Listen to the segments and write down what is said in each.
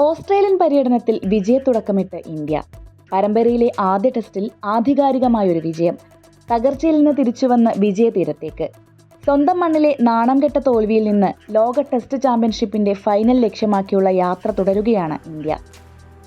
Australian പര്യടനത്തിൽ വിജയത്തുടക്കമിട്ട് India. പരമ്പരയിലെ ആദ്യ ടെസ്റ്റിൽ ആധികാരികമായൊരു വിജയം. തകർച്ചയിൽ നിന്ന് തിരിച്ചുവന്ന് വിജയതീരത്തേക്ക്. സ്വന്തം മണ്ണിലെ നാണം കെട്ട തോൽവിയിൽ നിന്ന് ലോക ടെസ്റ്റ് ചാമ്പ്യൻഷിപ്പിന്റെ ഫൈനൽ ലക്ഷ്യമാക്കിയുള്ള യാത്ര തുടരുകയാണ് ഇന്ത്യ.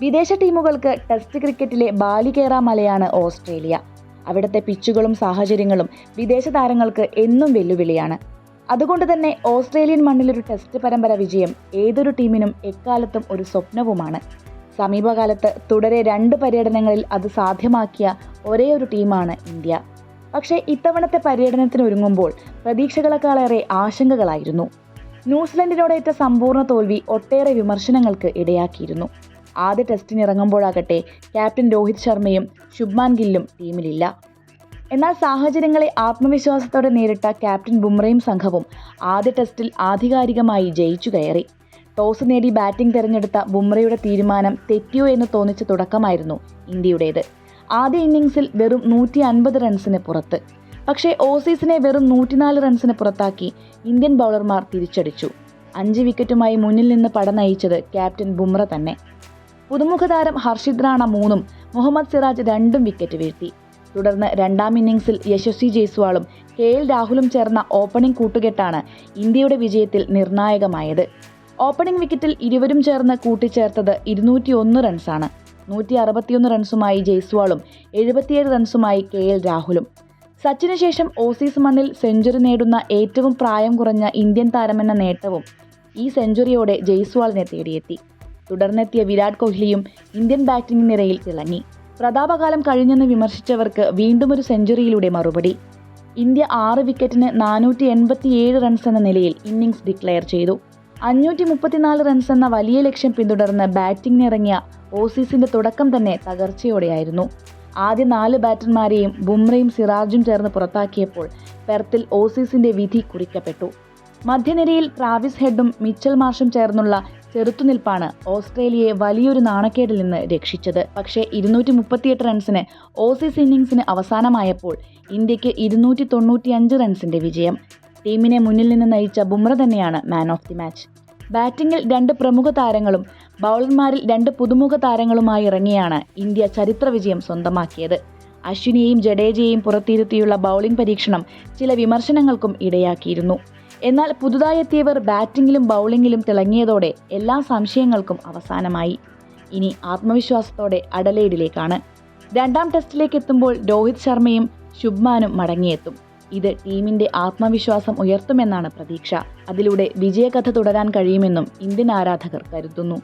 വിദേശ ടീമുകൾക്ക് ടെസ്റ്റ് ക്രിക്കറ്റിലെ ബാലികേറ മലയാണ് ഓസ്ട്രേലിയ. അവിടുത്തെ പിച്ചുകളും സാഹചര്യങ്ങളും വിദേശ താരങ്ങൾക്ക് എന്നും വെല്ലുവിളിയാണ്. അതുകൊണ്ട് തന്നെ ഓസ്ട്രേലിയൻ മണ്ണിലൊരു ടെസ്റ്റ് പരമ്പര വിജയം ഏതൊരു ടീമിനും എക്കാലത്തും ഒരു സ്വപ്നവുമാണ്. സമീപകാലത്ത് തുടരെ രണ്ട് പര്യടനങ്ങളിൽ അത് സാധ്യമാക്കിയ ഒരേ ഒരു ടീമാണ് ഇന്ത്യ. പക്ഷേ ഇത്തവണത്തെ പര്യടനത്തിന് ഒരുങ്ങുമ്പോൾ പ്രതീക്ഷകളെക്കാളേറെ ആശങ്കകളായിരുന്നു. ന്യൂസിലൻഡിനോടേറ്റ സമ്പൂർണ തോൽവി ഒട്ടേറെ വിമർശനങ്ങൾക്ക് ഇടയാക്കിയിരുന്നു. ആദ്യ ടെസ്റ്റിനിറങ്ങുമ്പോഴാകട്ടെ ക്യാപ്റ്റൻ രോഹിത് ശർമ്മയും ശുഭ്മാൻ ഗില്ലും ടീമിലില്ല. എന്നാൽ സാഹചര്യങ്ങളെ ആത്മവിശ്വാസത്തോടെ നേരിട്ട ക്യാപ്റ്റൻ ബുംറയും സംഘവും ആദ്യ ടെസ്റ്റിൽ ആധികാരികമായി ജയിച്ചു കയറി. ടോസ് നേടി ബാറ്റിംഗ് തിരഞ്ഞെടുത്ത ബുംറയുടെ തീരുമാനം തെറ്റിയോ എന്ന് തോന്നിച്ച തുടക്കമായിരുന്നു ഇന്ത്യയുടേത്. ആദ്യ ഇന്നിംഗ്സിൽ വെറും നൂറ്റി അൻപത് റൺസിന് പുറത്ത്. പക്ഷേ ഓസീസിനെ വെറും നൂറ്റിനാല് റൺസിന് പുറത്താക്കി ഇന്ത്യൻ ബൗളർമാർ തിരിച്ചടിച്ചു. അഞ്ച് വിക്കറ്റുമായി മുന്നിൽ നിന്ന് പട നയിച്ചത് ക്യാപ്റ്റൻ ബുംറ തന്നെ. പുതുമുഖ താരം ഹർഷിദ് റാണ മൂന്നും മുഹമ്മദ് സിറാജ് രണ്ടും വിക്കറ്റ് വീഴ്ത്തി. തുടർന്ന് രണ്ടാം ഇന്നിംഗ്സിൽ യശസ്വി ജയ്സ്വാളും കെ എൽ രാഹുലും ചേർന്ന ഓപ്പണിംഗ് കൂട്ടുകെട്ടാണ് ഇന്ത്യയുടെ വിജയത്തിൽ നിർണായകമായത്. ഓപ്പണിംഗ് വിക്കറ്റിൽ ഇരുവരും ചേർന്ന് കൂട്ടിച്ചേർത്തത് ഇരുന്നൂറ്റി ഒന്ന് റൺസാണ്. നൂറ്റി അറുപത്തിയൊന്ന് റൺസുമായി ജയ്സ്വാളും എഴുപത്തിയേഴ് റൺസുമായി കെ എൽ രാഹുലും. സച്ചിന് ശേഷം ഓസീസ് മണ്ണിൽ സെഞ്ചുറി നേടുന്ന ഏറ്റവും പ്രായം കുറഞ്ഞ ഇന്ത്യൻ താരമെന്ന നേട്ടവും ഈ സെഞ്ചുറിയോടെ ജയ്സ്വാളിനെ തേടിയെത്തി. തുടർന്നെത്തിയ വിരാട് കോഹ്ലിയും ഇന്ത്യൻ ബാറ്റിംഗ് നിരയിൽ തിളങ്ങി. പ്രതാപകാലം കഴിഞ്ഞെന്ന് വിമർശിച്ചവർക്ക് വീണ്ടും ഒരു സെഞ്ചുറിയിലൂടെ മറുപടി. ഇന്ത്യ ആറ് വിക്കറ്റിന് നാനൂറ്റി എൺപത്തിയേഴ് റൺസ് എന്ന നിലയിൽ ഇന്നിംഗ്സ് ഡിക്ലെയർ ചെയ്തു. അഞ്ഞൂറ്റി മുപ്പത്തിനാല് റൺസ് എന്ന വലിയ ലക്ഷ്യം പിന്തുടർന്ന് ബാറ്റിംഗിനിറങ്ങിയ ഓസീസിന്റെ തുടക്കം തന്നെ തകർച്ചയോടെയായിരുന്നു. ആദ്യ നാല് ബാറ്റർമാരെയും ബുംറയും സിറാജും ചേർന്ന് പുറത്താക്കിയപ്പോൾ പെർത്തിൽ ഓസീസിന്റെ വിധി കുറിക്കപ്പെട്ടു. മധ്യനിരയിൽ ട്രാവിസ് ഹെഡും മിച്ചൽ മാർഷും ചേർന്നുള്ള ചെറുത്തുനിൽപ്പാണ് ഓസ്ട്രേലിയയെ വലിയൊരു നാണക്കേടിൽ നിന്ന് രക്ഷിച്ചത്. പക്ഷേ ഇരുന്നൂറ്റി മുപ്പത്തിയെട്ട് റൺസിന് ഓസീസ് ഇന്നിംഗ്സിന് അവസാനമായപ്പോൾ ഇന്ത്യയ്ക്ക് ഇരുന്നൂറ്റി തൊണ്ണൂറ്റിയഞ്ച് റൺസിന്റെ വിജയം. ടീമിനെ മുന്നിൽ നിന്ന് നയിച്ച ബുംറ തന്നെയാണ് മാൻ ഓഫ് ദി മാച്ച് ബാറ്റിംഗിൽ രണ്ട് പ്രമുഖ താരങ്ങളും ബൗളർമാരിൽ രണ്ട് പുതുമുഖ താരങ്ങളുമായി ഇറങ്ങിയാണ് ഇന്ത്യ ചരിത്ര വിജയം സ്വന്തമാക്കിയത്. അശ്വിനിയെയും ജഡേജയെയും പുറത്തിരുത്തിയുള്ള ബൗളിംഗ് പരീക്ഷണം ചില വിമർശനങ്ങൾക്കും ഇടയാക്കിയിരുന്നു. എന്നാൽ പുതുതായി എത്തിയവർ ബാറ്റിംഗിലും ബൗളിങ്ങിലും തിളങ്ങിയതോടെ എല്ലാ സംശയങ്ങൾക്കും അവസാനമായി. ഇനി ആത്മവിശ്വാസത്തോടെ അഡലേഡിലേക്കാണ് രണ്ടാം ടെസ്റ്റിലേക്ക് എത്തുമ്പോൾ രോഹിത് ശർമ്മയും ശുഭ്മാനും മടങ്ങിയെത്തും. ഇത് ടീമിന്റെ ആത്മവിശ്വാസം ഉയർത്തുമെന്നാണ് പ്രതീക്ഷ. അതിലൂടെ വിജയകഥ തുടരാൻ കഴിയുമെന്നും ഇന്ത്യൻ ആരാധകർ കരുതുന്നു.